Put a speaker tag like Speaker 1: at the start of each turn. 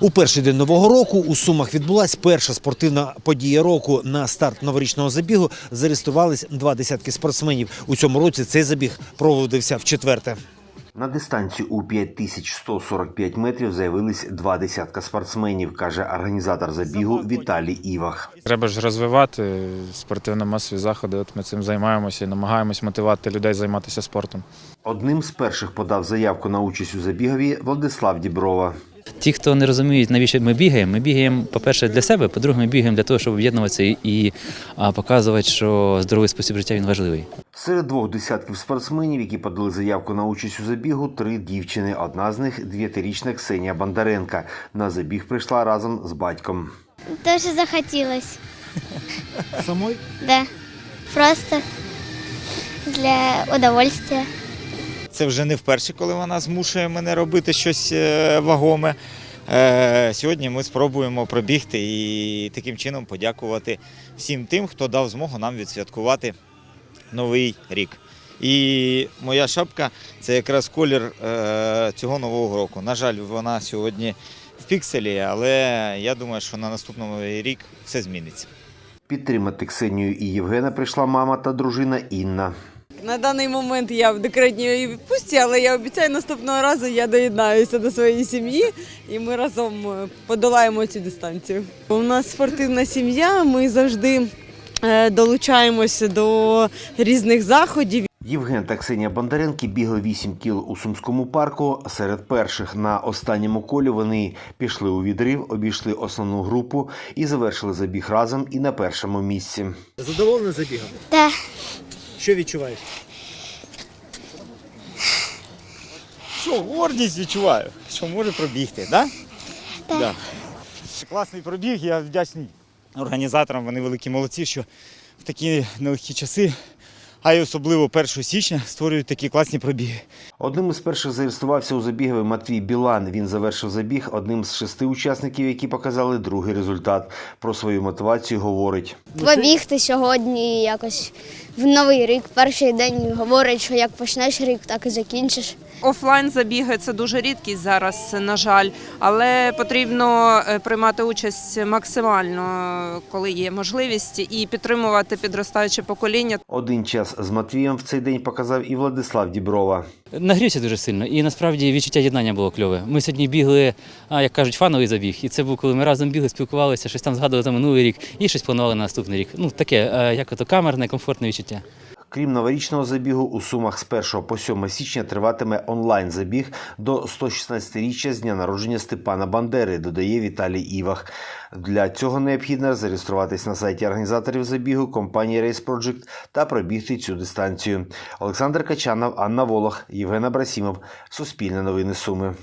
Speaker 1: У перший день нового року у Сумах відбулася перша спортивна подія року. На старт новорічного забігу зареєструвались два десятки спортсменів. У цьому році цей забіг проводився в четверте. На дистанцію у 5145 метрів заявились два десятка спортсменів, каже організатор забігу Віталій Івах.
Speaker 2: Треба ж розвивати спортивно-масові заходи. От ми цим займаємося і намагаємось мотивувати людей займатися спортом.
Speaker 1: Одним з перших подав заявку на участь у забігові Владислав Діброва.
Speaker 3: Ті, хто не розуміють, навіщо ми бігаємо, ми бігаємо, по-перше, для себе, по-друге, ми бігаємо для того, щоб об'єднуватися і, показувати, що здоровий спосіб життя він важливий.
Speaker 1: Серед двох десятків спортсменів, які подали заявку на участь у забігу, три дівчини. Одна з них дев'ятирічна Ксенія Бондаренка. На забіг прийшла разом з батьком.
Speaker 4: Тоже захотелось.
Speaker 1: Самой?
Speaker 4: Да. Просто для удовольствия.
Speaker 5: Це вже не вперше, коли вона змушує мене робити щось е, вагоме. Е, Сьогодні ми спробуємо пробігти і таким чином подякувати всім тим, хто дав змогу нам відсвяткувати новий рік. І моя шапка це якраз колір е, цього нового року. На жаль, вона сьогодні в пікселі, але я думаю, що на наступний рік все зміниться.
Speaker 1: Підтримати Ксенію і Євгена прийшла мама та дружина Інна.
Speaker 6: На даний момент я в декретній відпустці, але я обіцяю, наступного разу я доєднаюся до своєї сім'ї і ми разом е, подолаємо цю дистанцію. У нас спортивна сім'я, ми завжди е, долучаємося до різних заходів.
Speaker 1: Євген та Ксенія Бондаренки бігли 8 кіл у Сумському парку. Серед перших на останньому колі вони пішли у відрив, обійшли основну групу і завершили забіг разом і на першому місці.
Speaker 7: Задоволений забігом?
Speaker 4: Да.
Speaker 7: Що відчуваєш?
Speaker 5: Що, гордість відчуваю, що можу пробігти, так? Да? Да. Класний пробіг, я вдячний організаторам, вони великі молодці, що в такі нелегкі часи, а й особливо 1 січня створюють такі класні пробіги.
Speaker 1: Одним із перших зареєструвався у забігові Матвій Білан. Він завершив забіг одним з шести учасників, які показали другий результат. Про свою мотивацію говорить.
Speaker 4: Побігти сьогодні якось в новий рік. Перший день говорить, що як почнеш рік, так і закінчиш.
Speaker 8: Офлайн забіги це дуже рідкість зараз, на жаль, але потрібно е, приймати участь максимально, коли є можливість, і підтримувати підростаюче покоління.
Speaker 1: Один час з Матвієм в цей день показав і Владислав Діброва.
Speaker 3: Нагрівся дуже сильно, і насправді відчуття єднання було кльове. Ми сьогодні бігли, а, як кажуть, фановий забіг. І це був, коли ми разом бігли, спілкувалися, щось там згадували за минулий рік і щось планували на наступний рік. Ну таке, е, як ото камерне, комфортне відчуття.
Speaker 1: Крім новорічного забігу, у Сумах з 1 по 7 січня триватиме онлайн-забіг до 116-річчя з дня народження Степана Бандери, додає Віталій Івах. Для цього необхідно зареєструватись на сайті організаторів забігу компанії Race Project та пробігти цю дистанцію. Олександр Качанов, Анна Волох, Євген Абрасімов. Суспільне новини Суми.